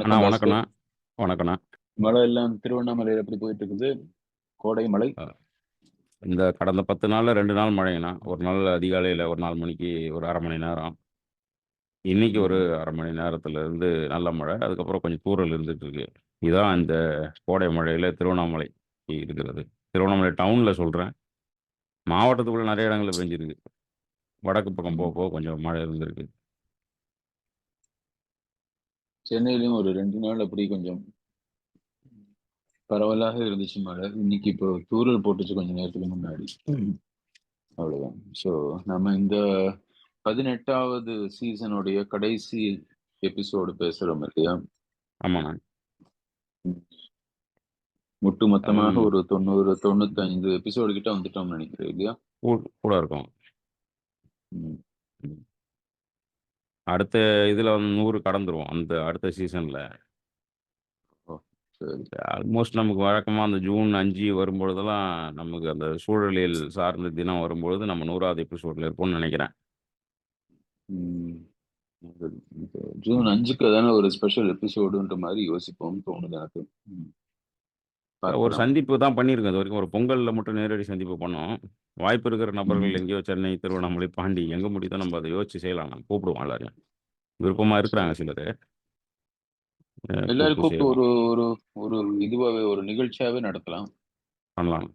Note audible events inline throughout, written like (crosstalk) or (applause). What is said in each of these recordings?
அண்ணா வணக்கம் வணக்கண்ணா பாஸ்கர் வணக்கண்ணா மழை எல்லாம் திருவண்ணாமலையில் எப்படி போயிட்டு இருக்குது கோடை மழை? இந்த கடந்த பத்து நாளில் ரெண்டு நாள் மழைங்கண்ணா ஒரு நாள் அதிகாலையில் ஒரு நாலு மணிக்கு ஒரு அரை மணி நேரம். இன்னைக்கு ஒரு அரை மணி நேரத்துல இருந்து நல்ல மழை. அதுக்கப்புறம் கொஞ்சம் தூறல் இருந்துட்டு இருக்கு இதான் இந்த கோடை மழையில் திருவண்ணாமலை இருக்கிறது. திருவண்ணாமலை டவுனில் சொல்கிறேன் மாவட்டத்துக்குள்ள நிறைய இடங்களில் பெஞ்சிருக்கு. வடக்கு பக்கம் போக போக கொஞ்சம் மழை இருந்திருக்கு. சென்னையிலயும் ஒரு ரெண்டு நாள் அப்படி கொஞ்சம் பரவலாக இருந்துச்சு மழை. இன்னைக்கு இப்போ தூறல் போட்டுச்சு கொஞ்ச நேரத்துக்கு முன்னாடி. அவ்வளவுதான். ஸோ நம்ம இந்த பதினெட்டாவது சீசனுடைய கடைசி எபிசோடு பேசுறோம் இல்லையா? ஆமாண்ணா ஒட்டு மொத்தமாக. ஒரு தொண்ணூறு தொண்ணூத்தைந்து எபிசோடு கிட்ட வந்துட்டோம்னு நினைக்கிறேன் இல்லையா? கூட இருக்கும். அடுத்த இதில் வந்து நூறு கடந்துருவோம் அந்த அடுத்த சீசனில் சரி. ஆல்மோஸ்ட் நமக்கு வழக்கமாக அந்த ஜூன் அஞ்சு வரும்பொழுதெல்லாம் நமக்கு அந்த சூழலியல் சார்ந்த தினம் வரும்பொழுது நம்ம நூறாவது எபிசோடில் இருப்போம்னு நினைக்கிறேன். ஜூன் அஞ்சுக்கு தானே ஒரு ஸ்பெஷல் எபிசோடுன்ற மாதிரி யோசிப்போம்னு தோணுது எனக்கு. ஒரு. சந்திப்பு தான் பண்ணியிருக்கோம் இது வரைக்கும். ஒரு பொங்கலில் மட்டும் நேரடி சந்திப்பு பண்ணோம். வாய்ப்பு இருக்கிற நபர்கள். எங்கேயோ சென்னை திருவண்ணாமலை பாண்டி எங்கே முடியுதோ நம்ம அதை யோசிச்சு செய்யலாம். நான் கூப்பிடுவோம் எல்லாரையும். விருப்பமாக இருக்கிறாங்க சிலர் எல்லாரும் கூப்பிட்டு ஒரு ஒரு ஒரு இதுவாவே ஒரு நிகழ்ச்சியாவே நடத்தலாம். பண்ணலாம்.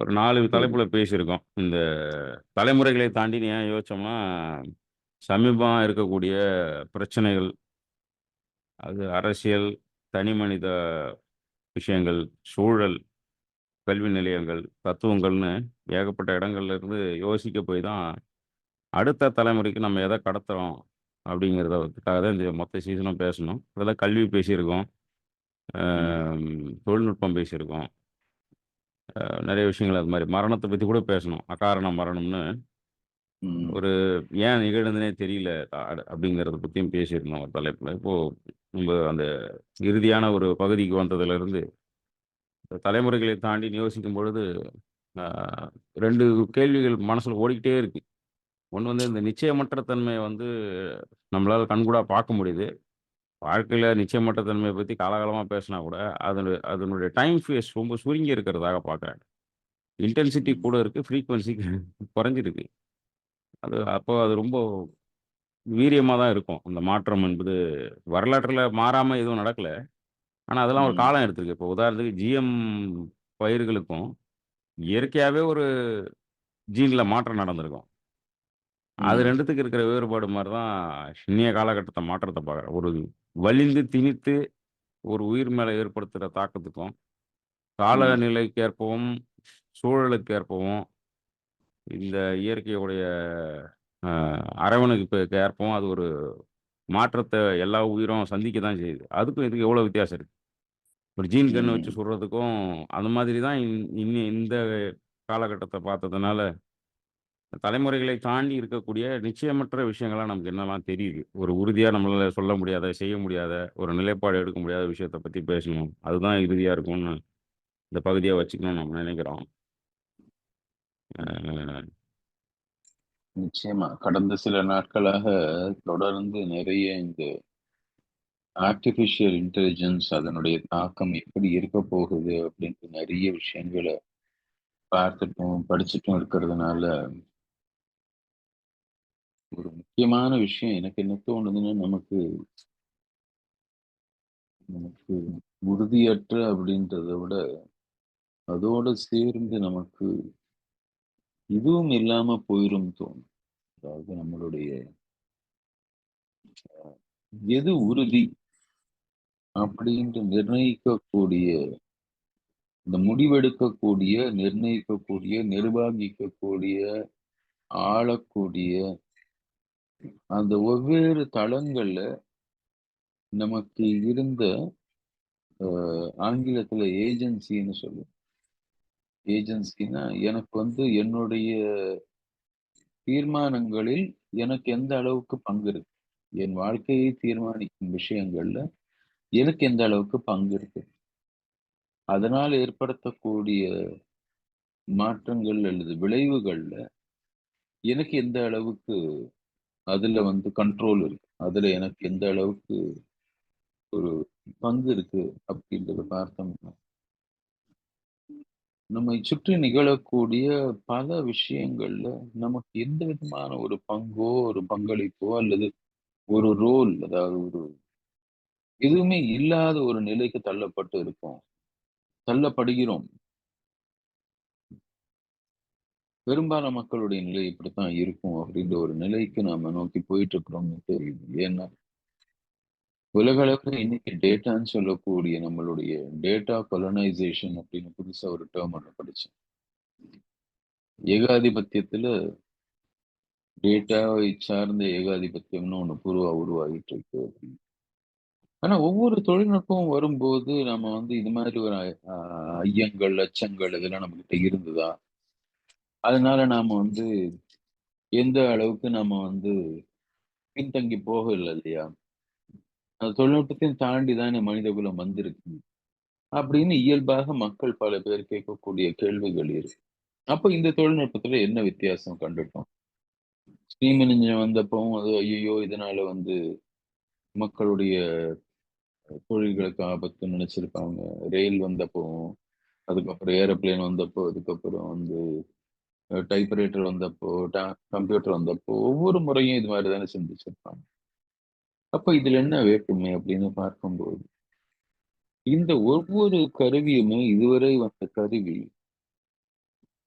ஒரு நாலு தலைப்புல பேசியிருக்கோம். இந்த தலைமுறைகளை தாண்டி ஏன் யோசிச்சோம்னா சமீபமாக இருக்கக்கூடிய பிரச்சனைகள் அது அரசியல் தனி மனித விஷயங்கள் சூழல் கல்வி நிலையங்கள் தத்துவங்கள்னு ஏகப்பட்ட இடங்கள்ல இருந்து யோசிக்க போய் தான் அடுத்த தலைமுறைக்கு நம்ம எதை கடத்துறோம் அப்படிங்கிறதுக்காக தான் இந்த மொத்த சீசனும் பேசணும். அதில் கல்வி பேசியிருக்கோம். தொழில்நுட்பம் பேசியிருக்கோம். நிறைய விஷயங்கள் அது மாதிரி. மரணத்தை பற்றி கூட பேசணும். அகாரண மரணம்னு. ஒரு ஏன் நிகழ்ந்ததுனே தெரியல அப்படிங்கிறத பற்றியும் பேசியிருந்தோம் ஒரு தலைப்பில். இப்போது நம்ம அந்த இறுதியான ஒரு பகுதிக்கு வந்ததுலேருந்து தலைமுறைகளை தாண்டி யோசிக்கும் பொழுது ரெண்டு கேள்விகள் மனசில் ஓடிக்கிட்டே இருக்கு. ஒன்று வந்து இந்த நிச்சயமற்ற தன்மையை வந்து நம்மளால் கண்கூடாக பார்க்க முடியுது. வாழ்க்கையில் நிச்சயமற்ற தன்மையை பற்றி காலகாலமாக பேசினா கூட அதனு அதனுடைய டைம் ஃபேஸ் ரொம்ப சுருங்கி இருக்கிறதாக பார்க்குறாங்க. இன்டென்சிட்டி கூட இருக்குது ஃப்ரீக்குவன்சி (laughs) குறைஞ்சிருக்கு. அது அப்போ அது ரொம்ப வீரியமாக தான் இருக்கும் அந்த மாற்றம் என்பது வரலாற்றில் மாறாமல் எதுவும் நடக்கலை ஆனால் அதெல்லாம் ஒரு. காலம் எடுத்திருக்கு இப்போ உதாரணத்துக்கு ஜிஎம் பயிர்களுக்கும் இயற்கையாகவே ஒரு ஜீனில் மாற்றம் நடந்திருக்கும் அது. ரெண்டுத்துக்கு இருக்கிற வேறுபாடு மாதிரி தான் இன்னைய காலகட்டத்தை மாற்றத்தை பார்க்குறேன் ஒரு வலிந்து திணித்து ஒரு உயிர் மேலே ஏற்படுத்துகிற தாக்கத்துக்கும். காலநிலைக்கு ஏற்பவும் சூழலுக்கு ஏற்பவும் இந்த இயற்கையுடைய ஆஹ், அரவணைப்புக்கு ஏற்பவும் அது ஒரு மாற்றத்தை எல்லா உயிரும் சந்திக்க தான் செய்யுது. அதுக்கும் இதுக்கு எவ்வளோ வித்தியாசம் இருக்கு? ஒரு ஜீன் கன்று வச்சு ம். சுடுறதுக்கும் அந்த மாதிரி தான் இன்- இன்னி இந்த காலகட்டத்தை பார்த்ததுனால தலைமுறைகளை தாண்டி இருக்கக்கூடிய நிச்சயமற்ற விஷயங்கள்லாம் நமக்கு என்னெல்லாம் தெரியுது? ஒரு உறுதியாக நம்மளால சொல்ல முடியாத செய்ய முடியாத ஒரு நிலைப்பாடு எடுக்க முடியாத விஷயத்தை பற்றி பேசணும். அதுதான் இறுதியாக இருக்கும்னு இந்த பகுதியை வச்சுக்கணும்னு நம்ம நினைக்கிறோம். நிச்சயமா. கடந்த சில நாட்களாக தொடர்ந்து நிறைய இந்த ஆர்டிஃபிஷியல் இன்டெலிஜென்ஸ் அதனுடைய தாக்கம் எப்படி இருக்க போகுது அப்படின்ட்டு நிறைய விஷயங்களை பார்த்துட்டும் படிச்சுட்டும் இருக்கிறதுனால ஒரு முக்கியமான விஷயம் எனக்கு என்ன தோணுதுன்னா நமக்கு நமக்கு உறுதியற்ற அப்படின்றத விட அதோட சேர்ந்து நமக்கு இதுவும் இல்லாம போயிரும் தோணும் அதாவது நம்மளுடைய எது உறுதி அப்படின்ட்டு நிர்ணயிக்கக்கூடிய இந்த முடிவெடுக்கக்கூடிய நிர்ணயிக்கக்கூடிய நிர்வாகிக்கக்கூடிய ஆளக்கூடிய அந்த ஒவ்வொரு தளங்கள்ல நமக்கு இருந்த ஆங்கிலத்துல ஏஜென்சின்னு சொல்லுவோம். ஏஜென்சினா எனக்கு வந்து என்னுடைய தீர்மானங்களில் எனக்கு எந்த அளவுக்கு பங்கு இருக்கு? என் வாழ்க்கையை தீர்மானிக்கும் விஷயங்கள்ல எனக்கு எந்த அளவுக்கு பங்கு இருக்கு? அதனால் ஏற்படுத்தக்கூடிய மாற்றங்கள் அல்லது விளைவுகள்ல எனக்கு எந்த அளவுக்கு அதுல வந்து கண்ட்ரோல் இருக்கு? அதுல எனக்கு எந்த அளவுக்கு ஒரு பங்கு இருக்கு? அப்படின்றத பார்த்தோம்னா நம்மை சுற்றி நிகழக்கூடிய பல விஷயங்கள்ல நமக்கு எந்த விதமான ஒரு பங்கோ ஒரு பங்களிப்போ அல்லது ஒரு ரோல் அதாவது ஒரு எதுவுமே இல்லாத ஒரு நிலைக்கு தள்ளப்பட்டு இருக்கோம். தள்ளப்படுகிறோம். பெரும்பாலான மக்களுடைய நிலை இப்படித்தான் இருக்கும் அப்படின்ற ஒரு நிலைக்கு நாம நோக்கி போயிட்டு இருக்கிறோம்னு தெரியுது. ஏன்னா உலக இன்னைக்கு டேட்டான்னு சொல்லக்கூடிய நம்மளுடைய டேட்டா கொலனைசேஷன் அப்படின்னு புதுசா ஒரு டேர்ம் ஒன்று படித்தேன் ஏகாதிபத்தியத்துல டேட்டாவை சார்ந்த ஏகாதிபத்தியம்னு ஒன்று பூர்வா உருவாகிட்டு இருக்கு அப்படின்னு. ஆனா ஒவ்வொரு தொழில்நுட்பம் வரும்போது நம்ம வந்து இது மாதிரி ஒரு ஐயங்கள் அச்சங்கள் இதெல்லாம் நம்ம கிட்ட இருந்ததா? அதனால நாம வந்து எந்த அளவுக்கு நம்ம வந்து பின்தங்கி போகல இல்லையா? அந்த தொழில்நுட்பத்தையும் தாண்டி தானே மனிதகுலம் வந்திருக்கு அப்படின்னு இயல்பாக மக்கள் பல பேர் கேட்கக்கூடிய கேள்விகள் இருக்கு. அப்ப இந்த தொழில்நுட்பத்துல என்ன வித்தியாசம் கண்டுட்டோம்? ஸ்டீம் இன்ஜின் வந்தப்பவும் அது ஐயோ இதனால வந்து மக்களுடைய தொழில்களுக்கு ஆபத்துன்னு நினைச்சிருப்பாங்க. ரயில் வந்தப்பவும் அதுக்கப்புறம் ஏரோப்ளேன் வந்தப்போ அதுக்கப்புறம் வந்து டைப்ரைட்டர் வந்தப்போ கம்ப்யூட்டர் வந்தப்போ ஒவ்வொரு முறையும் இது மாதிரி தானே சிந்திச்சிருப்பாங்க. அப்ப இதுல என்ன வேற்றுமை அப்படின்னு பார்க்கும்போது இந்த ஒவ்வொரு கருவியுமே இதுவரை வந்த கருவி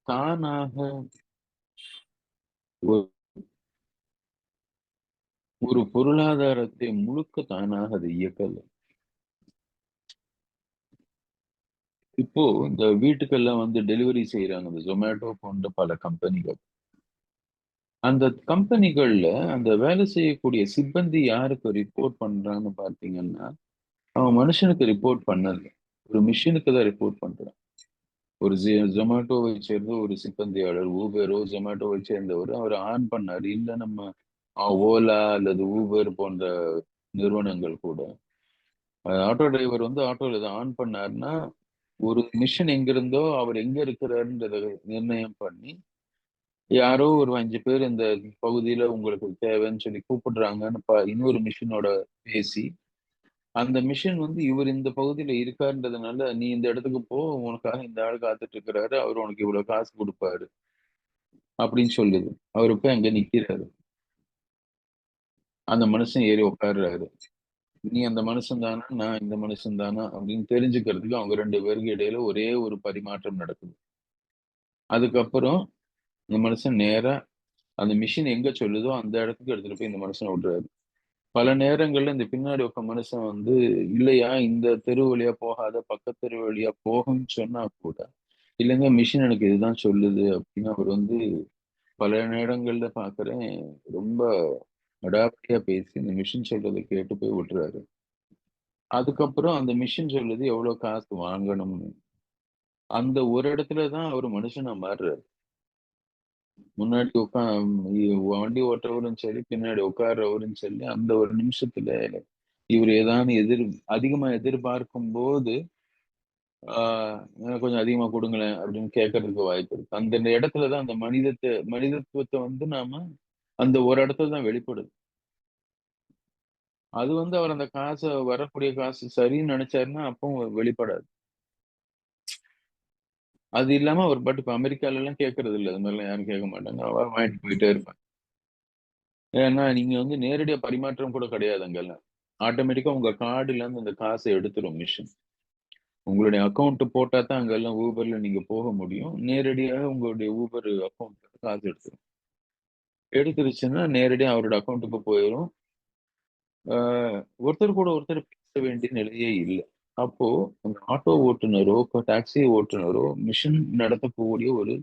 தானாக ஒரு- பொருளாதாரத்தை முழுக்க தானாக அது இயக்கல. இப்போ இந்த வீட்டுக்கெல்லாம் வந்து டெலிவரி செய்யறாங்க இந்த ஜொமேட்டோ போன்ற பல கம்பெனிகள் அந்த கம்பெனிகள்ல அந்த வேலை செய்யக்கூடிய சிப்பந்தி யாருக்கு ரிப்போர்ட் பண்றான்னு பார்த்தீங்கன்னா அவன் மனுஷனுக்கு ரிப்போர்ட் பண்ணல. ஒரு மிஷினுக்கு தான் ரிப்போர்ட் பண்றான் ஒரு ஜொமேட்டோவை சேர்ந்த ஒரு சிப்பந்தியாளர் ஊபரோ ஜொமேட்டோவை சேர்ந்தவர் அவர் ஆன் பண்ணாரு. இல்ல நம்ம ஓலா அல்லது ஊபர் போன்ற நிறுவனங்கள் கூட. ஆட்டோ டிரைவர் வந்து ஆட்டோல இதை ஆன் பண்ணாருன்னா ஒரு மிஷின் எங்க இருந்தோ அவர் எங்க இருக்கிறாருன்றத நிர்ணயம் பண்ணி யாரோ ஒரு அஞ்சு பேர் இந்த பகுதியில உங்களுக்கு தேவைன்னு சொல்லி கூப்பிடுறாங்கன்னு ப- இன்னொரு மிஷினோட பேசி அந்த மிஷின் வந்து இவர் இந்த பகுதியில இருக்காருன்றதுனால நீ இந்த இடத்துக்கு போ உனக்காக இந்த ஆள் காத்துட்டு இருக்கிறாரு அவர் உனக்கு இவ்வளவு காசு கொடுப்பாரு. அப்படின்னு சொல்லுது. அவரு போய் அங்க நிக்கிறாரு. அந்த மனுஷன் ஏறி உட்கார்றாரு நீ அந்த மனுஷன் தானா? நான் இந்த மனுஷன் தானா? அப்படின்னு தெரிஞ்சுக்கிறதுக்கு அவங்க ரெண்டு பேருக்கு இடையில ஒரே ஒரு பரிமாற்றம் நடக்குது. அதுக்கப்புறம் இந்த மனுஷன் நேரா அந்த மிஷின் எங்க சொல்லுதோ அந்த இடத்துக்கு எடுத்துட்டு போய் இந்த மனுஷனை விடுறாரு பல நேரங்கள்ல இந்த பின்னாடி உக்க மனுஷன் வந்து இல்லையா இந்த தெரு வழியா போகாத பக்கத்து தெரு வழியா போகும்னு சொன்னா கூட இல்லைங்க மிஷின் எனக்கு இதுதான் சொல்லுது அப்படின்னு அவர் வந்து பல நேரங்கள்ல பாக்குறேன். ரொம்ப அடாப்டியா பேசி இந்த மிஷின் சொல்றதை கேட்டு போய் விட்டுறாரு. அதுக்கப்புறம் அந்த மிஷின் சொல்லுது எவ்வளவு காசு வாங்கணும்னு. அந்த ஒரு இடத்துலதான் அவர் மனுஷனா மாறுறாரு. முன்னாடி உட்கா வண்டி ஓட்டுறவரும் சரி பின்னாடி உட்கார்றவரும் சரி அந்த ஒரு நிமிஷத்துல இவர் ஏதாவது எதிர் அதிகமா எதிர்பார்க்கும் போது ஆஹ் கொஞ்சம் அதிகமா கொடுங்களேன் அப்படின்னு கேட்கறதுக்கு வாய்ப்பு இருக்கு. அந்த இடத்துலதான் அந்த மனிதத்தை மனிதத்துவத்தை வந்து நாம அந்த ஒரு இடத்துல தான் வெளிப்படுது. அது வந்து அவர் அந்த காசை வரக்கூடிய காசு சரின்னு நினைச்சாருன்னா அப்போ வெளிப்படாது. அது இல்லாம அவர் பட் இப்ப அமெரிக்கால எல்லாம் கேட்கறது இல்லை. அது மாதிரிலாம் யாரும் கேட்க மாட்டாங்க. அவர் வாங்கிட்டு போயிட்டே இருப்பாங்க. ஏன்னா நீங்க வந்து நேரடியா பரிமாற்றம் கூட கிடையாது அங்கெல்லாம். ஆட்டோமேட்டிக்கா உங்க கார்டுல இருந்து அந்த காசை எடுத்துரும் மிஷின். உங்களுடைய அக்கௌண்ட் போட்டா தான் அங்கெல்லாம் ஊபர்ல நீங்க போக முடியும். நேரடியாக உங்களுடைய ஊபர் அக்கௌண்ட்ல காசு எடுத்துரும். எடுத்துருச்சுன்னா நேரடியாக அவரோட அக்கௌண்ட்டுக்கு போயிடும் ஒருத்தர் கூட ஒருத்தர் பேச வேண்டிய நிலையே இல்லை. அப்போ அந்த ஆட்டோ ஓட்டுநரோ டாக்ஸி ஓட்டுநரோ மிஷின் நடத்தக்கூடிய ஒரு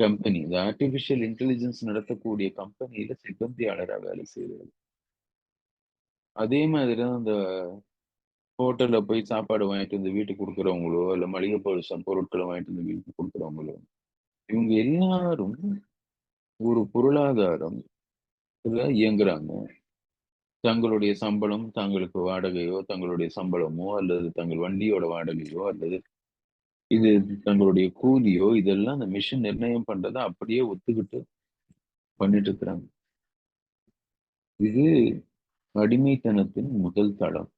கம்பெனி இந்த ஆர்டிபிஷியல் இன்டெலிஜென்ஸ் நடத்தக்கூடிய கம்பெனியில சிப்பந்தியாளரா வேலை செய்யறது அதே மாதிரி தான் அந்த ஹோட்டல்ல போய் சாப்பாடு வாங்கிட்டு வந்து வீட்டுக்கு கொடுக்குறவங்களோ இல்ல மளிகை பொருள் பொருட்களை வாங்கிட்டு வந்து வீட்டுக்கு கொடுக்குறவங்களோ இவங்க எல்லாரும் ஒரு பொருளாதாரம் இயங்குறாங்க. தங்களுடைய சம்பளம் தங்களுக்கு வாடகையோ தங்களுடைய சம்பளமோ அல்லது தங்கள் வண்டியோட வாடகையோ அல்லது இது தங்களுடைய கூலியோ இதெல்லாம் அந்த மிஷின் நிர்ணயம் பண்றதை அப்படியே ஒத்துக்கிட்டு பண்ணிட்டு இருக்கிறாங்க இது அடிமைத்தனத்தின் முதல் தளம்.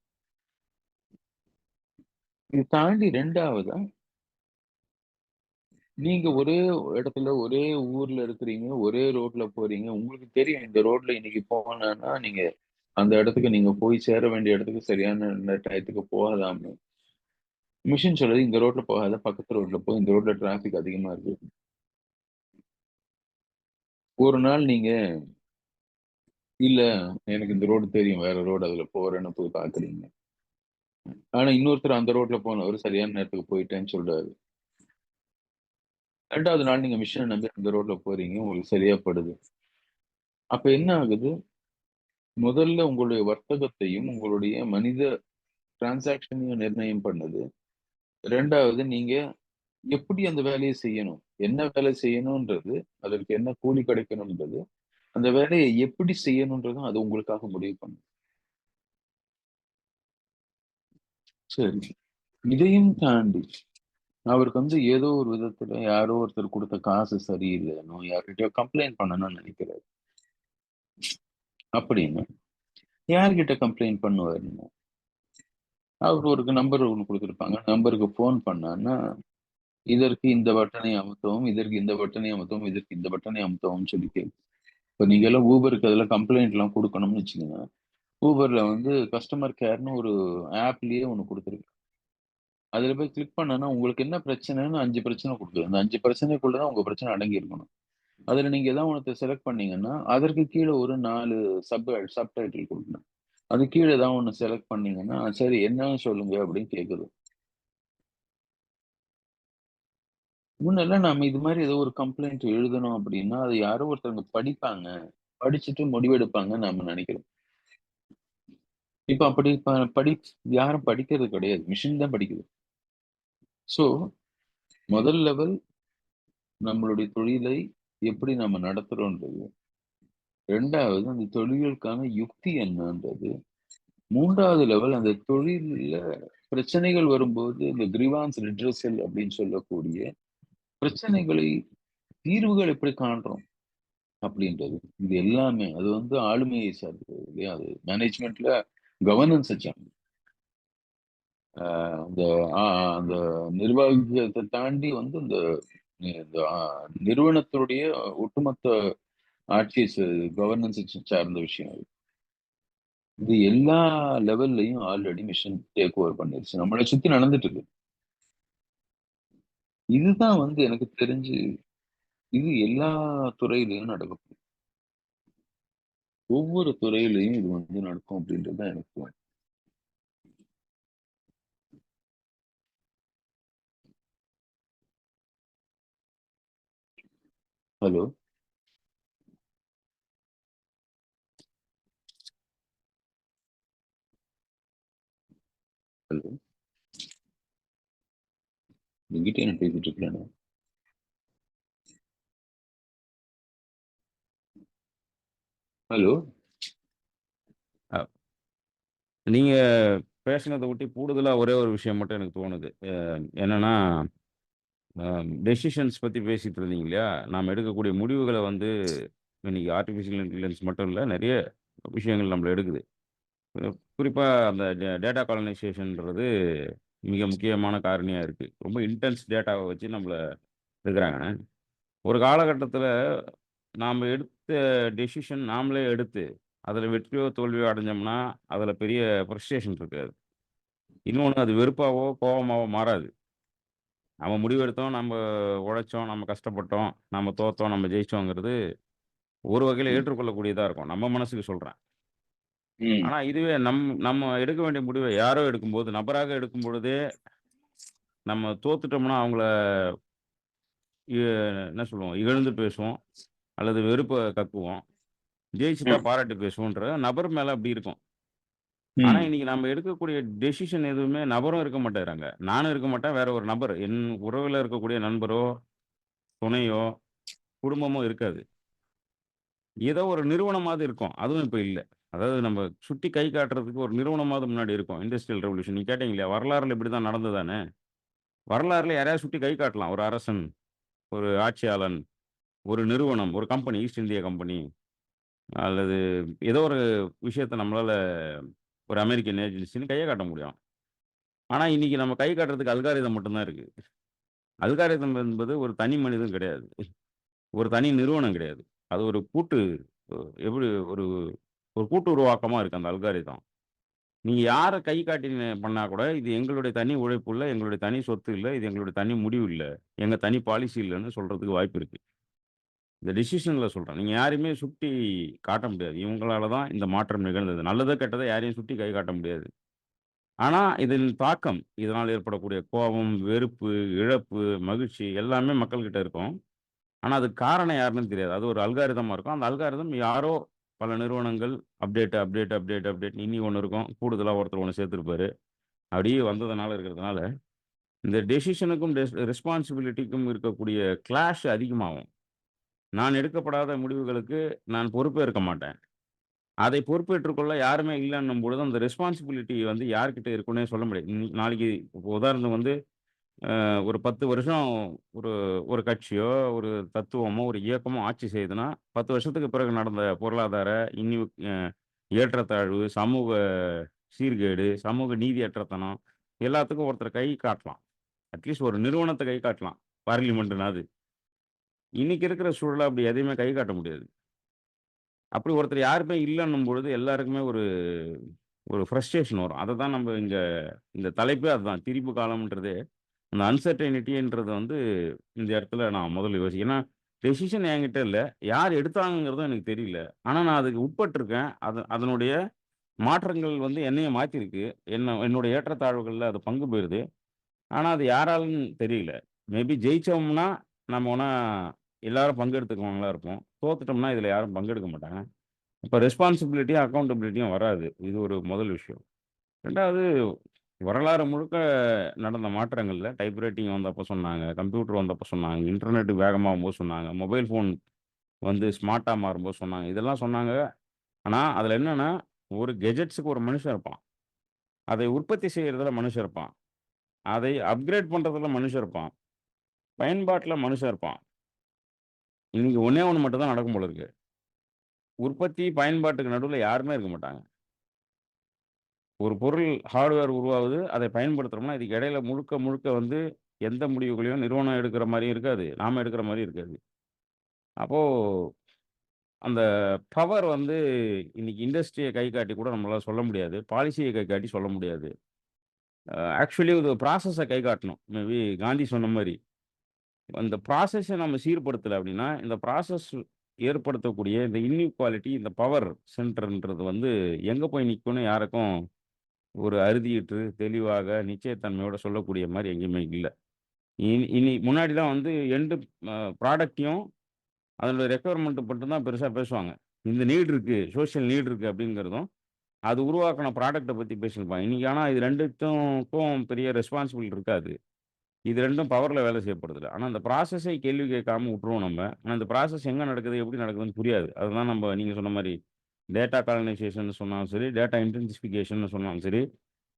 இது தாண்டி ரெண்டாவதா நீங்க ஒரே இடத்துல, ஒரே ஊர்ல இருக்கிறீங்க. ஒரே ரோட்ல போறீங்க. உங்களுக்கு தெரியும் இந்த ரோட்ல இன்னைக்கு போனேன்னா, நீங்க அந்த இடத்துக்கு நீங்க போய் சேர வேண்டிய இடத்துக்கு சரியான டயத்துக்கு போகலாம்னு. மிஷின் சொல்றது இந்த ரோட்ல போகாத, பக்கத்து ரோட்ல போய் இந்த ரோட்ல டிராஃபிக் அதிகமா இருக்கு. ஒரு நாள் நீங்க இல்ல எனக்கு இந்த ரோடு தெரியும். வேற ரோடு அதுல போறேன்னு போய் பாக்குறீங்க ஆனா இன்னொருத்தர் அந்த ரோட்ல போனவர் சரியான நேரத்துக்கு போயிட்டேன்னு சொல்றாரு. ரெண்டாவது நாள் நீங்க மிஷினை நம்பி அந்த ரோட்ல போறீங்க. உங்களுக்கு சரியா படுது. அப்ப என்ன ஆகுது? முதல்ல உங்களுடைய வர்த்தகத்தையும், உங்களுடைய மனித டிரான்சாக்ஷனையும் நிர்ணயம் பண்ணுது. ரெண்டாவது நீங்க எப்படி அந்த வேலையை செய்யணும்? என்ன வேலை செய்யணும்ன்றது, அதற்கு என்ன கூலி கிடைக்கணும்ன்றது, அந்த வேலையை எப்படி செய்யணும்ன்றதும் அது உங்களுக்காக முடிவு பண்ணும். சரி. இதையும் தாண்டி, அவருக்கு வந்து ஏதோ ஒரு விதத்துல யாரோ ஒருத்தர் கொடுத்த காசு சரியில்லைன்னு யார்கிட்டயோ கம்ப்ளைண்ட் பண்ணணும்னு நினைக்கிறாரு அப்படின்னு. யார்கிட்ட கம்ப்ளைண்ட் பண்ணுவாருங்க? அவர் ஒரு நம்பர் ஒன்று கொடுத்துருப்பாங்க நம்பருக்கு ஃபோன் பண்ணான்னா, இதற்கு இந்த பட்டனை அமுத்தவும், இதற்கு இந்த பட்டனை அமுத்தவும், இதற்கு இந்த பட்டனை அமுத்தவும் சொல்லி இப்போ இப்ப நீங்க எல்லாம் ஊபருக்கு அதில் கம்ப்ளைண்ட்லாம் கொடுக்கணும்னு வச்சுக்கோங்க ஊபரில் வந்து கஸ்டமர் கேர்னு ஒரு ஆப்லயே ஒன்று கொடுத்துருக்கு அதில் போய் கிளிக் பண்ணனா உங்களுக்கு என்ன பிரச்சனைன்னு அஞ்சு பிரச்சனை கொடுக்குது அந்த அஞ்சு பிரச்சனைக்குள்ள தான் உங்கள் பிரச்சனை அடங்கி இருக்கணும். அதுல நீங்க ஏதாவது ஒண்ணத்த செலக்ட் பண்ணீங்கன்னா, அதற்கு கீழே ஒரு நாலு சப் சப்டைட்டில் கொடுக்கணும் அது கீழே ஏதாவது ஒன்று செலக்ட் பண்ணீங்கன்னா, சரி என்னன்னு சொல்லுங்க அப்படின்னு கேட்குது முன்னெல்லாம் நாம இது மாதிரி ஏதோ ஒரு கம்ப்ளைண்ட் எழுதணும் அப்படின்னா, அது யாரோ ஒருத்தவங்க படிப்பாங்க. படிச்சுட்டு முடிவெடுப்பாங்கன்னு நாம நினைக்கிறோம் இப்ப அப்படி படி யாரும் படிக்கிறது கிடையாது. மிஷின் தான் படிக்குது. ஸோ, முதல் லெவல் நம்மளுடைய தொழிலை எப்படி நம்ம நடத்துறோன்றது. ரெண்டாவது அந்த தொழிலுக்கான யுக்தி என்னன்றது. மூன்றாவது லெவல் அந்த தொழிலில் பிரச்சனைகள் வரும்போது இந்த கிரீவான்ஸ் ரிட்ரஸல் அப்படின்னு சொல்லக்கூடிய பிரச்சனைகளை தீர்வுகள் எப்படி காண்றோம்? அப்படின்றது. இது எல்லாமே அது வந்து ஆளுமையை சார்ந்தது இல்லையா? அது மேனேஜ்மெண்ட்ல கவர்னன்ஸ் சார்ந்தது. அந்த அந்த நிர்வாகத்தை தாண்டி வந்து இந்த நிறுவனத்தினுடைய ஒட்டுமொத்த ஆட்சி கவர்னன்ஸ் சார்ந்த விஷயம் அது. இது எல்லா லெவல்லயும் ஆல்ரெடி மிஷன் டேக் ஓவர் பண்ணிருச்சு. நம்மளை சுத்தி நடந்துட்டு இருக்கு. இதுதான் வந்து எனக்கு தெரிஞ்சு, இது எல்லா துறையிலையும் நடக்கும். ஒவ்வொரு துறையிலையும் இது வந்து நடக்கும் அப்படின்றது தான் எனக்கு ஹலோ. ஹலோ. என்கிட்டயே என்ன பேசிட்டு இருக்கிறேனா? ஹலோ. அ. நீங்க பேசினத ஒட்டி கூடுதலா ஒரே ஒரு விஷயம் மட்டும் எனக்கு தோணுது. அ என்னன்னா, டெசிஷன்ஸ் பற்றி பேசிட்டு இருந்தீங்க இல்லையா? நாம் எடுக்கக்கூடிய முடிவுகளை வந்து இன்னைக்கு ஆர்டிஃபிஷியல் இன்டெலிஜென்ஸ் மட்டும் இல்லை நிறைய விஷயங்கள் நம்மள எடுக்குது. குறிப்பாக அந்த டே டேட்டா காலனைசேஷன்ன்றது மிக முக்கியமான காரணியாக இருக்குது ரொம்ப இன்டென்ஸ் டேட்டாவை வச்சு நம்மளை எடுக்கிறாங்க ஒரு காலகட்டத்தில் நாம் எடுத்த டெசிஷன் நாமளே எடுத்து, அதில் வெற்றியோ, தோல்வியோ அடைஞ்சோம்னா, அதில் பெரிய ஃப்ரஸ்ட்ரேஷன் இருக்காது. இன்னொன்று அது வெறுப்பாவோ, கோபமாவோ மாறாது. நம்ம முடிவெடுத்தோம், நம்ப உழைச்சோம், நம்ம கஷ்டப்பட்டோம், நம்ம தோத்தோம், நம்ம ஜெயிச்சோங்கிறது ஒரு வகையில. ஏற்றுக்கொள்ளக்கூடியதா இருக்கும். நம்ம மனசுக்கு சொல்றேன். ஆனா இதுவே நம் நம்ம எடுக்க வேண்டிய முடிவ யாரோ எடுக்கும்போது, நபராக எடுக்கும் பொழுதே, நம்ம தோத்துட்டோம்னா அவங்கள என்ன சொல்லுவோம்? இகழ்ந்து பேசுவோம். அல்லது வெறுப்ப கக்குவோம். ஜெயிச்சுட்டா. பாராட்டி பேசுவோன்ற நபர் மேல அப்படி இருக்கும். ஆனா ம். இன்னைக்கு நம்ம எடுக்கக்கூடிய டெசிஷன் எதுவுமே நபரும் இருக்க மாட்டேங்கிறாங்க. நானும் இருக்க மாட்டேன், வேற ஒரு நபர், என் உறவில இருக்கக்கூடிய நண்பரோ, துணையோ, குடும்பமோ இருக்காது. ஏதோ ஒரு நிறுவனமாவது இருக்கும். அதுவும் இப்ப இல்ல. அதாவது நம்ம சுட்டி கை காட்டுறதுக்கு ஒரு நிறுவனமாவது முன்னாடி இருக்கும். இண்டஸ்ட்ரியல் ரெவல்யூஷன் நீங்க கேட்டீங்க இல்லையா? வரலாறுல இப்படிதான் நடந்ததான்னு. வரலாறுல யாரையாவது சுட்டி கை காட்டலாம். ஒரு அரசன், ஒரு ஆட்சியாளன், ஒரு நிறுவனம், ஒரு கம்பெனி, ஈஸ்ட் இந்தியா கம்பெனி. அல்லது ஏதோ ஒரு விஷயத்த நம்மளால ஒரு அமெரிக்கன் ஏஜென்சின்னு கையை காட்ட முடியும். ஆனால் இன்னைக்கு நம்ம கை காட்டுறதுக்கு அல்காரிதம் மட்டும்தான் இருக்குது அல்காரிதம் என்பது ஒரு தனி மனிதன் கிடையாது. ஒரு தனி நிறுவனம் கிடையாது. அது ஒரு கூட்டு எப்படி ஒரு ஒரு கூட்டு உருவாக்கமாக இருக்குது அந்த அல்காரிதம். நீங்கள் யாரை கை காட்டி பண்ணால் கூட, இது எங்களுடைய தனி உழைப்பு இல்லை எங்களுடைய தனி சொத்து இல்லை இது எங்களுடைய தனி முடிவு இல்லை எங்கள் தனி பாலிசி இல்லைன்னு சொல்கிறதுக்கு வாய்ப்பு இருக்குது இந்த டெசிஷனில் சொல்கிறேன் நீங்கள் யாரையுமே சுட்டி காட்ட முடியாது. இவங்களால தான் இந்த மாற்றம் நிகழ்ந்தது. நல்லதோ, கெட்டதோ யாரையும் சுட்டி கை காட்ட முடியாது. ஆனால் இதன் தாக்கம், இதனால் ஏற்படக்கூடிய கோபம், வெறுப்பு, இழப்பு, மகிழ்ச்சி எல்லாமே மக்கள்கிட்ட இருக்கும். ஆனால் அது காரணம் யாருன்னு தெரியாது. அது ஒரு அல்காரிதமாக இருக்கும். அந்த அல்காரிதம் யாரோ பல நிறுவனங்கள் அப்டேட், அப்டேட், அப்டேட், அப்டேட் இனி ஒன்று இருக்கும். கூடுதலாக ஒருத்தர் ஒன்று சேர்த்துருப்பாரு அப்படியே வந்ததுனால இருக்கிறதுனால, இந்த டெசிஷனுக்கும் டெஸ் ரெஸ்பான்சிபிலிட்டிக்கும் இருக்கக்கூடிய கிளாஷ் அதிகமாகும். நான் எடுக்கப்படாத முடிவுகளுக்கு நான் பொறுப்பேற்க மாட்டேன். அதை பொறுப்பேற்றுக்கொள்ள யாருமே இல்லைன்னும் பொழுது, அந்த ரெஸ்பான்சிபிலிட்டி வந்து யார்கிட்ட இருக்குன்னே சொல்ல முடியாது. நாளைக்கு உதாரணத்துக்கு வந்து ஒரு 10 வருஷம் ஒரு ஒரு கட்சியோ, ஒரு தத்துவமோ, ஒரு இயக்கமோ ஆட்சி செய்யுதுன்னா, 10 வருஷத்துக்கு பிறகு நடந்த பொருளாதார இன்னி ஏற்றத்தாழ்வு, சமூக சீர்கேடு, சமூக நீதியற்றத்தனம் எல்லாத்துக்கும் ஒருத்தர் கை காட்டலாம். அட்லீஸ்ட் ஒரு நிறுவனத்தை கை காட்டலாம். பார்லிமெண்ட்னாது. இன்னைக்கு இருக்கிற சூழலை அப்படி எதையுமே கை காட்ட முடியாது. அப்படி ஒருத்தர் யாருமே இல்லைன்னும் பொழுது எல்லாருக்குமே ஒரு ஒரு ஃப்ரஸ்ட்ரேஷன் வரும். அதை தான் நம்ம இங்கே இந்த தலைப்பே அதுதான். திரிப்பு காலம்ன்றதே, அந்த அன்சர்டனிட்டின்றது வந்து இந்த இடத்துல நான் முதல்ல யோசிக்கிறேன். ஏன்னா, டெசிஷன் என்கிட்ட இல்லை யார் எடுத்தாங்கங்கிறதும் எனக்கு தெரியல. ஆனால் நான் அதுக்கு உட்பட்டிருக்கேன். அது அதனுடைய மாற்றங்கள் வந்து என்னைய மாற்றிருக்கு என்ன என்னுடைய ஏற்றத்தாழ்வுகளில் அது பங்கு பெறுது. ஆனால் அது யாராலும் தெரியல. மேபி ஜெயிச்சோம்னா, நம்ம ஒன்றா எல்லாரும் பங்கெடுத்துக்குவாங்களா இருப்போம். தோத்துட்டோம்னா, இதில் யாரும் பங்கெடுக்க மாட்டாங்க. இப்போ ரெஸ்பான்சிபிலிட்டியும், அக்கௌண்டபிலிட்டியும் வராது. இது ஒரு முதல் விஷயம். ரெண்டாவது வரலாறு முழுக்க நடந்த மாற்றங்களில் டைப் ரைட்டிங் சொன்னாங்க, கம்ப்யூட்டர் வந்தப்போ சொன்னாங்க, இன்டர்நெட் வேகமாகும்போது சொன்னாங்க, மொபைல் ஃபோன் வந்து ஸ்மார்ட்டாக மாறும்போது சொன்னாங்க. இதெல்லாம் சொன்னாங்க. ஆனால் அதில் என்னென்னா ஒரு கெஜெட்ஸுக்கு ஒரு மனுஷன் இருப்பான். அதை உற்பத்தி செய்கிறதுல மனுஷன் இருப்பான். அதை அப்கிரேட் பண்ணுறதுல மனுஷன் இருப்பான். பயன்பாட்டில் மனுஷன் இருப்பான். இன்னைக்கு ஒன்றே ஒன்று மட்டும் தான் நடக்கும் போல இருக்கு. உற்பத்தி, பயன்பாட்டுக்கு நடுவில் யாருமே இருக்க மாட்டாங்க. ஒரு பொருள் ஹார்ட்வேர் உருவாகுது. அதை பயன்படுத்துறோம்னா, இதுக்கு இடையில முழுக்க முழுக்க வந்து எந்த முடிவுகளையும் நிறுவனம் எடுக்கிற மாதிரியும் இருக்காது. நாம எடுக்கிற மாதிரி இருக்காது. அப்போது அந்த பவர் வந்து இன்னைக்கு இண்டஸ்ட்ரியை கை காட்டி கூட நம்மளால் சொல்ல முடியாது. பாலிசியை கை காட்டி சொல்ல முடியாது. ஆக்சுவலி ஒரு ப்ராசஸை கை காட்டணும். மேபி காந்தி சொன்ன மாதிரி அந்த ப்ராசஸை நம்ம சீர்படுத்தலை அப்படின்னா, இந்த ப்ராசஸ் ஏற்படுத்தக்கூடிய இந்த இன்இக்வாலிட்டி, இந்த பவர் சென்டர்ன்றது வந்து எங்கே போய் நிற்கும்னு யாருக்கும் ஒரு அறுதியிட்டு, தெளிவாக, நிச்சயத்தன்மையோட சொல்லக்கூடிய மாதிரி எங்கேயுமே இல்லை இனி இனி முன்னாடிலாம் வந்து எண்டு ப்ராடக்ட்டையும், அதனுடைய ரெக்யர்மென்ட் மட்டும் தான் பேசுவாங்க. இந்த நீட் இருக்குது சோஷியல் நீட் இருக்குது அப்படிங்கிறதும், அது உருவாக்குன ப்ராடக்டை பற்றி பேசியிருப்பாங்க. இன்னைக்கு ஆனால் இது ரெண்டுத்துக்கும் பெரிய ரெஸ்பான்சிபிள் இருக்காது. இது ரெண்டும் பவர்ல வேலை செய்யப்படுதுல்ல. ஆனா, அந்த ப்ராசஸை கேள்வி கேட்காம விட்டுருவோம் நம்ம. ஆனா, அந்த ப்ராசஸ் எங்க நடக்குது, எப்படி நடக்குதுன்னு புரியாது. அதுதான் நம்ம நீங்க சொன்ன மாதிரி டேட்டா காலனைசேஷன் சொன்னாலும் சரி, டேட்டா இன்டென்சிஃபிகேஷன்னு சொன்னாலும் சரி,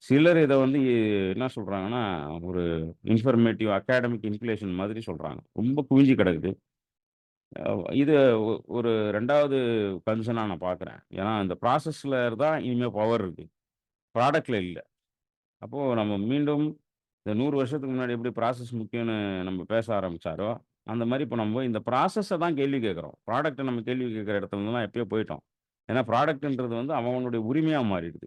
சிலர் இதை வந்து என்ன சொல்றாங்கன்னா, ஒரு இன்ஃபர்மேட்டிவ் அகாடமிக் இன்ஃப்ளேஷன் மாதிரி சொல்றாங்க. ரொம்ப குவிஞ்சி கிடக்குது. இது ஒரு ரெண்டாவது கன்சனாக நான் பார்க்குறேன். ஏன்னா, இந்த ப்ராசஸில் தான் இனிமேல் பவர் இருக்குது ப்ராடக்டில் இல்லை அப்போது நம்ம மீண்டும் இந்த நூறு வருஷத்துக்கு முன்னாடி எப்படி ப்ராசஸ் முக்கியம்னு நம்ம பேச ஆரம்பித்தாரோ அந்த மாதிரி இப்போ நம்ம இந்த ப்ராசஸை தான் கேள்வி கேட்குறோம் ப்ராடக்ட்டை நம்ம கேள்வி கேட்கிற இடத்துலலாம் எப்பயோ போயிட்டோம். ஏன்னா, ப்ராடக்ட்ன்றது வந்து அவனுடைய உரிமையாக மாறிடுது.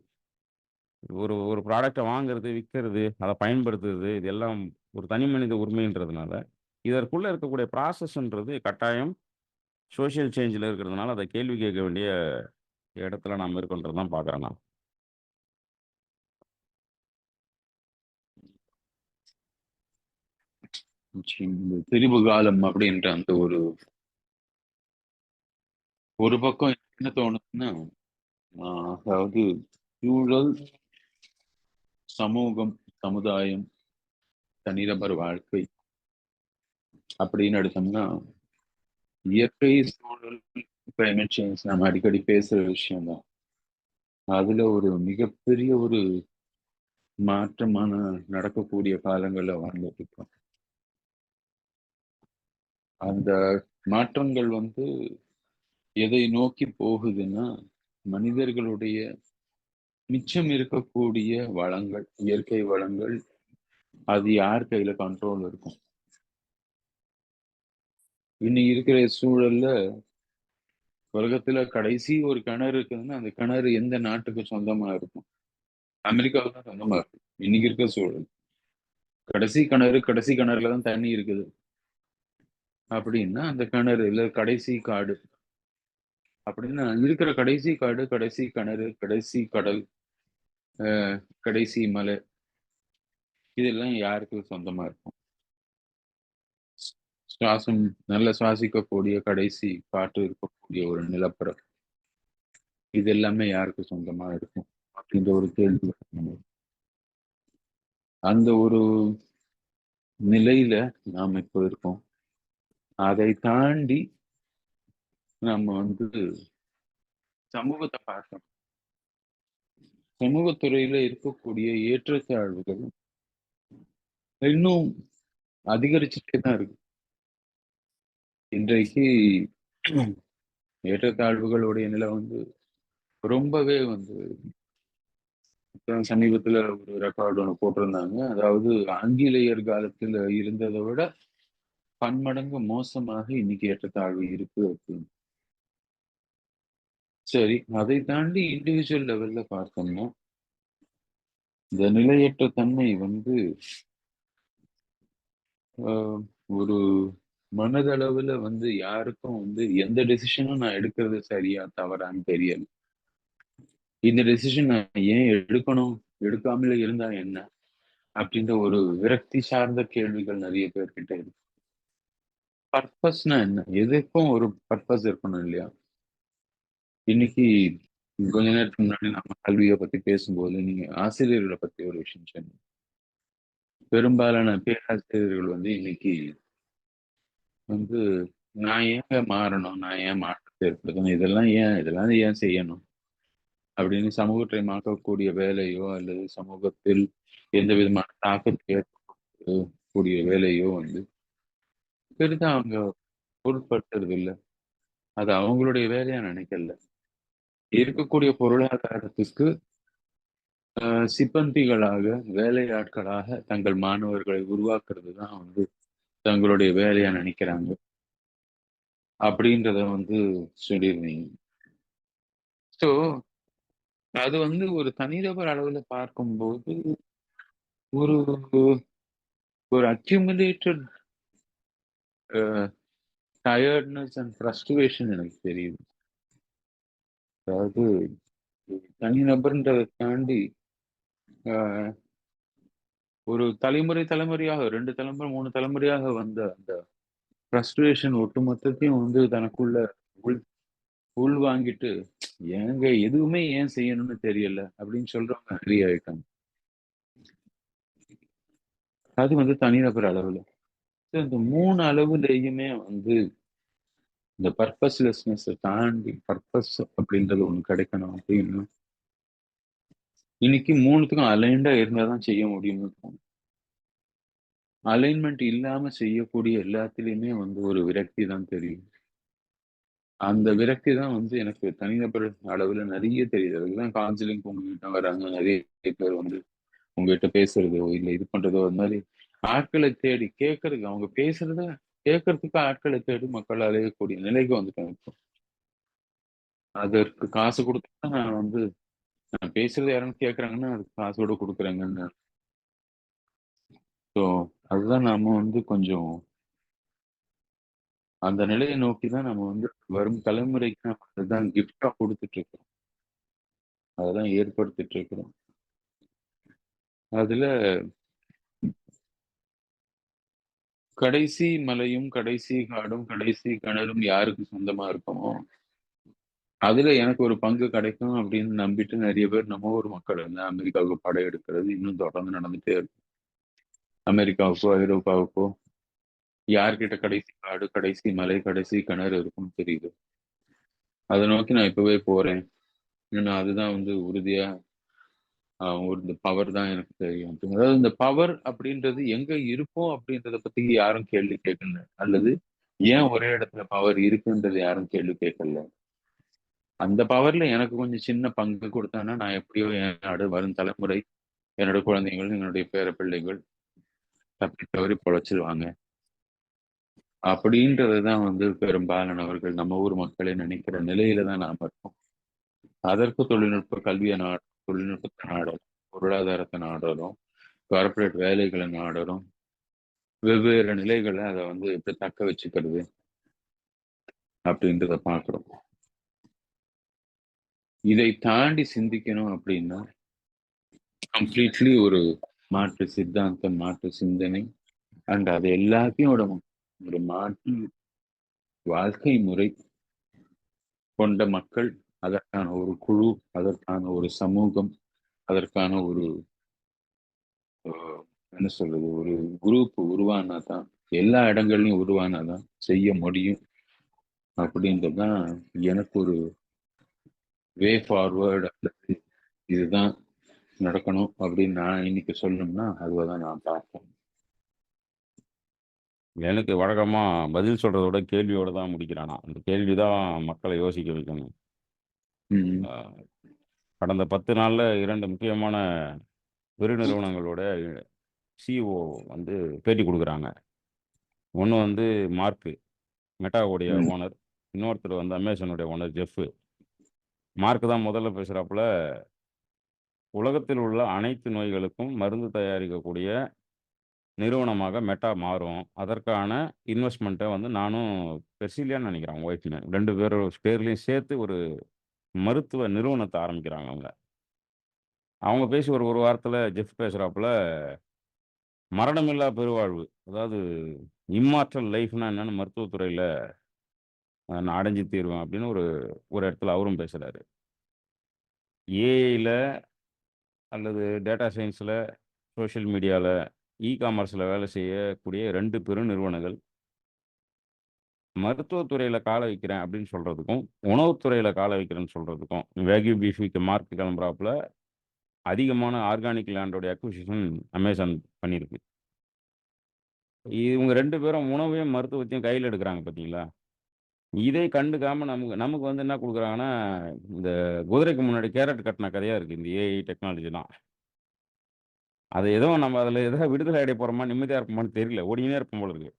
ஒரு ஒரு ப்ராடக்டை வாங்குறது, விற்கிறது அதை பயன்படுத்துறது, இது எல்லாம் ஒரு தனி மனித உரிமைன்றதுனால, இதற்குள்ளே இருக்கக்கூடிய ப்ராசஸ்ன்றது கட்டாயம் சோஷியல் சேஞ்சில் இருக்கிறதுனால, அதை கேள்வி கேட்க வேண்டிய இடத்துல நாம் இருக்கின்றது தான் பார்க்குறேன் நான். இந்த திரிபு காலம் அப்படின்ற அந்த ஒரு ஒரு பக்கம் என்ன தோணுதுன்னா, அதாவது சூழல், சமூகம், சமுதாயம், தனிநபர் வாழ்க்கை அப்படின்னு எடுத்தோம்னா, இயற்கை சூழல், கிளைமேட் சேஞ்ச் நம்ம அடிக்கடி பேசுற விஷயம் தான். அதுல ஒரு மிகப்பெரிய ஒரு மாற்றமான நடக்கக்கூடிய காலங்களில் வாழ்ந்துட்டு இருக்கோம். அந்த மாற்றங்கள் வந்து எதை நோக்கி போகுதுன்னா மனிதர்களுடைய மிச்சம் இருக்கக்கூடிய வளங்கள் இயற்கை வளங்கள் அது யார் கையில கண்ட்ரோல் இருக்கும்? இன்னைக்கு இருக்கிற சூழல்ல உலகத்துல கடைசி ஒரு கிணறு இருக்குதுன்னா அந்த கிணறு எந்த நாட்டுக்கு சொந்தமா இருக்கும்? அமெரிக்காவுக்கு தான் சொந்தமா இருக்கு. இன்னைக்கு இருக்கிற சூழல். கடைசி கிணறு கடைசி கிணறுல தான் தண்ணி இருக்குது. அப்படின்னா அந்த கிணறு இல்ல கடைசி காடு. அப்படின்னா இருக்கிற கடைசி காடு கடைசி கிணறு கடைசி கடல் அஹ், கடைசி மலை. இதெல்லாம் யாருக்கு சொந்தமா இருக்கும்? சுவாசம் நல்ல சுவாசிக்கக்கூடிய கடைசி காற்று இருக்கக்கூடிய ஒரு நிலப்பரம் இது எல்லாமே யாருக்கு சொந்தமா இருக்கும்? அப்படின்ற ஒரு கேள்வி. அந்த ஒரு நிலையில நாம் இப்போ இருக்கோம். அதை தாண்டி நம்ம வந்து சமூகத்தை பார்க்கணும். சமூகத்துறையில இருக்கக்கூடிய ஏற்றத்தாழ்வுகள் இன்னும் அதிகரிச்சுட்டே தான் இருக்கு. இன்றைக்கு ஏற்றத்தாழ்வுகளுடைய நிலை வந்து ரொம்பவே வந்து சமீபத்துல ஒரு ரெக்கார்டு ஒன்று போட்டிருந்தாங்க. அதாவது ஆங்கிலேயர் காலத்துல இருந்ததை விட பன்மடங்கு மோசமாக இன்னைக்கு ஏற்றத்தாழ்வு இருக்கு அப்படின்னு. சரி அதை தாண்டி இண்டிவிஜுவல் லெவல்ல பார்த்தோம்னா இந்த நிலையற்ற தன்மை வந்து ஆஹ், ஒரு மனதளவுல வந்து யாருக்கும் வந்து எந்த டெசிஷனும் நான் எடுக்கிறது சரியா தவறான்னு தெரியல. இந்த டெசிஷன் நான் ஏன் எடுக்கணும்? எடுக்காமலே இருந்தா என்ன? அப்படின்ற ஒரு விரக்தி சார்ந்த கேள்விகள் நிறைய பேர்கிட்ட இருக்கு. பர்பஸ்னா என்ன? எதுக்கும் ஒரு பர்பஸ் இருக்கணும் இல்லையா? இன்னைக்கு கொஞ்ச நேரத்துக்கு முன்னாடி நம்ம கல்வியை பத்தி பேசும்போது நீங்க ஆசிரியர்களை பத்தி ஒரு விஷயம் சொன்னீங்க. பெரும்பாலான பேராசிரியர்கள் வந்து இன்னைக்கு வந்து நான் ஏங்க மாறணும்? நான் ஏன் மாற்றத்தை ஏற்படுத்தணும்? இதெல்லாம் ஏன்? இதெல்லாம் ஏன் செய்யணும்? அப்படின்னு சமூகத்தை மாற்றக்கூடிய வேலையோ அல்லது சமூகத்தில் எந்த விதமான தாக்கத்தை ஏற்படுத்தக்கூடிய வேலையோ வந்து பெரிதாக அவங்க பொருட்படுத்துறது இல்லை அது அவங்களுடைய வேலையா நினைக்கல. இருக்கக்கூடிய பொருளாதாரத்துக்கு ஆஹ், சிப்பந்திகளாக வேலையாட்களாக தங்கள் மாணவர்களை உருவாக்குறது தான் வந்து தங்களுடைய வேலையா நினைக்கிறாங்க. அப்படின்றத வந்து சொல்லியிருந்தீங்க. ஸோ அது வந்து ஒரு தனிநபர் அளவுல பார்க்கும்போது ஒரு ஒரு அக்யூமுலேட்டட் டயர்ட்னஸ் அண்ட் ஃப்ரஸ்ட்ரேஷன் எனக்கு தெரியுது அதாவது தனிநபர்ன்றதை தாண்டி ஆஹ், ஒரு தலைமுறை தலைமுறையாக ரெண்டு தலைமுறை மூணு தலைமுறையாக வந்த அந்த ஃப்ரஸ்ட்ரேஷன் ஒட்டுமொத்தத்தையும் வந்து தனக்குள்ள உள் உள் வாங்கிட்டு ஏங்க எதுவுமே ஏன் செய்யணும்னு தெரியல அப்படின்னு சொல்றவங்க நிறைய ஆயிட்டாங்க அது வந்து தனிநபர் அளவுல இந்த மூணு அளவுலயுமே வந்து இந்த பர்பஸ்லெஸ்னஸ் தாண்டி பர்பஸ் அப்படின்றது ஒன்று கிடைக்கணும் அப்படின்னா இன்னைக்கு மூணுத்துக்கும் அலைன்டா இருந்தாதான் செய்ய முடியும்னு தோணும். அலைன்மெண்ட் இல்லாம செய்யக்கூடிய எல்லாத்துலேயுமே வந்து ஒரு விரக்தி தான் தெரியும். அந்த விரக்தி தான் வந்து எனக்கு தனிநபர் அளவுல நிறைய தெரியுது. அதுதான் கவுன்சிலிங் உங்ககிட்ட வராங்க. நிறைய பேர் வந்து உங்ககிட்ட பேசுறதோ இல்லை இது பண்றதோ அது மாதிரி ஆட்களை தேடி கேட்கறதுக்கு அவங்க பேசுறத கேட்கறதுக்கு ஆட்களை தேடி மக்கள் அலையக்கூடிய நிலைக்கு வந்துட்டோம் இப்போ. அதற்கு காசு கொடுத்தா நான் வந்து நான் பேசுறது யாரும் கேட்கறாங்கன்னா அதுக்கு காசு கூட கொடுக்குறேங்கன்னு ஸோ அதுதான் நாம வந்து கொஞ்சம் அந்த நிலையை நோக்கி தான் நம்ம வந்து வரும் தலைமுறைக்கு நம்ம அதுதான் கிஃப்டா கொடுத்துட்டு இருக்கிறோம் அதெல்லாம் ஏற்படுத்திட்டு இருக்கிறோம் அதுல கடைசி மலையும் கடைசி காடும் கடைசி கிணறும் யாருக்கு சொந்தமா இருக்குமோ அதுல எனக்கு ஒரு பங்கு கிடைக்கும் அப்படின்னு நம்பிட்டு நிறைய பேர் நம்ம ஊர் மக்கள் வந்து அமெரிக்காவுக்கு படையெடுக்கிறது இன்னும் தொடர்ந்து நடந்துட்டே இருக்கும் அமெரிக்காவுக்கோ ஐரோப்பாவுக்கோ யார்கிட்ட கடைசி காடு கடைசி மலை கடைசி கிணறு இருக்கும்னு தெரியுது. அதை நோக்கி நான் இப்பவே போறேன். ஏன்னா அதுதான் வந்து உறுதியா ஒரு இந்த பவர் தான் எனக்கு தெரியும் அதாவது இந்த பவர் அப்படின்றது எங்க இருக்கும் அப்படின்றத பத்தி யாரும் கேள்வி கேட்கல அல்லது ஏன் ஒரே இடத்துல பவர் இருக்குன்றது யாரும் கேள்வி கேட்கல அந்த பவர்ல எனக்கு கொஞ்சம் சின்ன பங்கு கொடுத்தானா நான் எப்படியோ என்னோட வரும் தலைமுறை, என்னோட குழந்தைகள், என்னுடைய பேர பிள்ளைகள் தப்பி தவறி பொழைச்சிருவாங்க. அப்படின்றது தான் வந்து பெரும்பாலானவர்கள் நம்ம ஊர் மக்களே நினைக்கிற நிலையில தான் நாம இருக்கோம். அதற்கு தொழில்நுட்ப கல்வியான தொழில்நுட்பத்தை நாடுறோம். பொருளாதாரத்தை நாடுறோம். கார்பரேட் வேலைகளை நாடுறோம். வெவ்வேறு நிலைகளை அதை வந்து எப்படி தக்க வச்சுக்கிறது? அப்படின்றத பார்க்குறோம். இதை தாண்டி சிந்திக்கணும் அப்படின்னா, கம்ப்ளீட்லி ஒரு மாற்று சித்தாந்தம், மாற்று சிந்தனை அண்ட் அது எல்லாத்தையும் விட ஒரு மாற்று வாழ்க்கை முறை கொண்ட மக்கள், அதற்கான ஒரு குழு, அதற்கான ஒரு சமூகம், அதற்கான ஒரு என்ன சொல்றது? ஒரு குரூப் உருவானா தான், எல்லா இடங்கள்லயும் உருவானா தான் செய்ய முடியும். அப்படின்றது தான் எனக்கு ஒரு வே ஃபார்வர்ட் அல்லது இதுதான் நடக்கணும் அப்படின்னு நான் இன்னைக்கு சொல்லணும்னா, அதுவ தான் நான் பார்ப்பேன். எனக்கு வழக்கமா பதில் சொல்றதோட விட கேள்வியோட தான் முடிக்கிறானா அந்த கேள்வி தான் யோசிக்க வைக்கணும். கடந்த 10 நாள்ல 2 முக்கியமான பெருநிறுவனங்களோட சிஇஓ வந்து பேட்டி குடுக்குறாங்க. ஒண்ணு வந்து மார்க், மெட்டாவுடைய. ஓனர். இன்னொருத்தர் வந்து அமேசானுடைய ஓனர் ஜெஃப். மார்க் தான் முதல்ல பேசுறாப்புல உலகத்தில் உள்ள அனைத்து நோய்களுக்கும் மருந்து தயாரிக்கக்கூடிய நிறுவனமாக மெட்டா மாறும். அதற்கான இன்வெஸ்ட்மென்ட்ட வந்து நானும் பெர்சிலியான்னு நினைக்கிறேன் அவங்க ஒய்ஃப் நேம். 2 பேரோட பேர்லயும் சேர்த்து ஒரு மருத்துவ நிறுவனத்தை ஆரம்பிக்கிறாங்க அவங்க. அவங்க பேசி ஒரு ஒரு வாரத்தில் ஜெஃப் பேசுகிறாப்புல மரணமில்லா பெருவாழ்வு. அதாவது இம்மாற்றல் லைஃப்னா என்னென்னு மருத்துவத்துறையில் நான் அடைஞ்சு தீருவேன் அப்படின்னு ஒரு ஒரு இடத்துல அவரும் பேசுகிறாரு ஏஐயில் அல்லது டேட்டா சயின்ஸில் சோஷியல் மீடியாவில் இ காமர்ஸில் வேலை செய்யக்கூடிய ரெண்டு பெருநிறுவனங்கள் நிறுவனங்கள் மருத்துவத்துறையில் கால வைக்கிறேன் அப்படின்னு சொல்றதுக்கும், உணவுத்துறையில் கால வைக்கிறேன்னு சொல்றதுக்கும், வேக்யூ பீஃப்க்கு மார்க் கிளம்புறாப்புல அதிகமான ஆர்கானிக் லேண்டோட அக்விசிஷன் அமேசான் பண்ணியிருக்கு. இவங்க ரெண்டு பேரும் உணவையும், மருத்துவத்தையும் கையில் எடுக்கிறாங்க பார்த்தீங்களா? இதை கண்டுக்காம நமக்கு நமக்கு வந்து என்ன கொடுக்குறாங்கன்னா இந்த குதிரைக்கு முன்னாடி கேரட் கட்டின கதையாக இருக்குது இந்த ஏஐ டெக்னாலஜிலாம். அது ஏதோ நம்ம அதில் ஏதோ விடுதலை அடைய போகிறோமா நிம்மதியாக இருப்போமான்னு தெரியல. ஓடினே இருப்போம் போல இருக்குது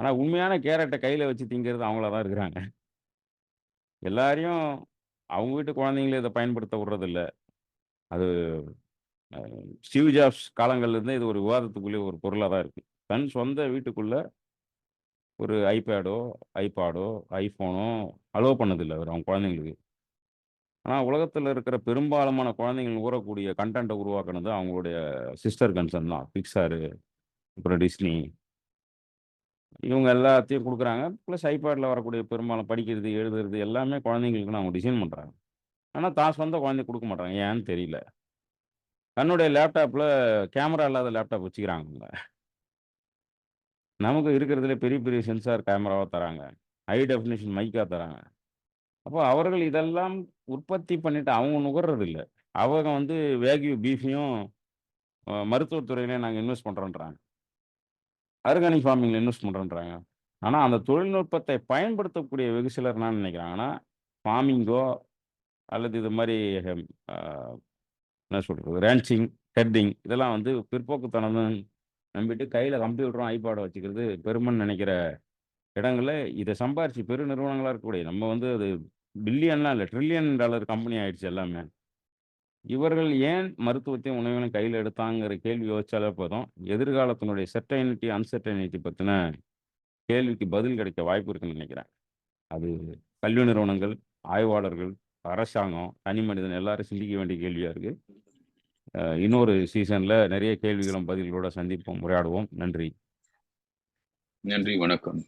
ஆனால் உண்மையான கேரட்டை கையில் வச்சு திங்கிறது அவங்கள தான் இருக்கிறாங்க. எல்லாரையும் அவங்க வீட்டு குழந்தைங்கள இதை பயன்படுத்த விடுறதில்ல. அது ஸ்டீவ் ஜாப்ஸ் காலங்கள்லேருந்து இது ஒரு விவாதத்துக்குள்ளேயே ஒரு பொருளாக தான் இருக்குது தன் சொந்த வீட்டுக்குள்ளே ஒரு ஐபேடோ, ஐபாடோ, ஐஃபோனோ அலோவ் பண்ணதில்லை அவர் அவங்க குழந்தைங்களுக்கு. ஆனால் உலகத்தில் இருக்கிற பெரும்பாலுமான குழந்தைங்கள் ஊறக்கூடிய கண்டென்ட்டை உருவாக்குனது அவங்களுடைய சிஸ்டர் கன்சர்ன் தான். பிக்ஸாரு, அப்புறம் டிஸ்னி. இவங்க எல்லாத்தையும் கொடுக்குறாங்க ப்ளஸ் ஐபேடில் வரக்கூடிய பெரும்பாலும் படிக்கிறது, எழுதுறது எல்லாமே குழந்தைங்களுக்குன்னு அவங்க டிசைன் பண்ணுறாங்க ஆனால் தான் சொந்த குழந்தை கொடுக்க மாட்டாங்க ஏன்னு தெரியல. தன்னுடைய லேப்டாப்பில் கேமரா இல்லாத லேப்டாப் வச்சுக்கிறாங்க நமக்கு இருக்கிறதுலே பெரிய பெரிய சென்சார் கேமராவாக தராங்க. ஹை டெஃபினேஷன் மைக்காக தராங்க. அப்போ அவர்கள் இதெல்லாம் உற்பத்தி பண்ணிட்டு அவங்க நுகர்றதில்ல. அவங்க வந்து வேக்யூ பீஃபையும் மருத்துவத்துறையிலே நாங்கள் இன்வெஸ்ட் பண்ணுறோன்றாங்க ஆர்கானிக் ஃபார்மிங்கில் இன்வெஸ்ட் பண்ணுறேன்றாங்க ஆனால் அந்த தொழில்நுட்பத்தை பயன்படுத்தக்கூடிய வெகு சிலர் என்ன நினைக்கிறாங்கன்னா, ஃபார்மிங்கோ அல்லது இது மாதிரி என்ன சொல்கிறது ரேன்ச்சிங், ஹெட்டிங் இதெல்லாம் வந்து பிற்போக்குத்தனம்னு நம்பிட்டு கையில் கம்ப்யூட்டரும், ஐபாடை வச்சுக்கிறது பெருமைன்னு நினைக்கிற இடங்களில் இதை சம்பாரிச்சு பெருநிறுவனங்களா இருக்கக்கூடிய நம்ம வந்து அது பில்லியன்லாம் இல்லை ட்ரில்லியன் டாலர் கம்பெனி ஆயிடுச்சு எல்லாமே. இவர்கள் ஏன் மருத்துவத்தையும், உணவுகளையும் கையில் எடுத்தாங்கிற கேள்வி யோசிச்சாலே போதும். எதிர்காலத்தினுடைய செர்டைனிட்டி, அன்சர்டைனிட்டி பற்றின கேள்விக்கு பதில் கிடைக்க வாய்ப்பு இருக்குன்னு நினைக்கிறேன். அது கல்வி நிறுவனங்கள், ஆய்வாளர்கள், அரசாங்கம், தனி மனிதன் எல்லாரும் சிந்திக்க வேண்டிய கேள்வியாக இருக்கு. இன்னொரு சீசன்ல நிறைய கேள்விகளும், பதில்களோட சந்திப்போம், உரையாடுவோம். நன்றி. நன்றி, வணக்கம்.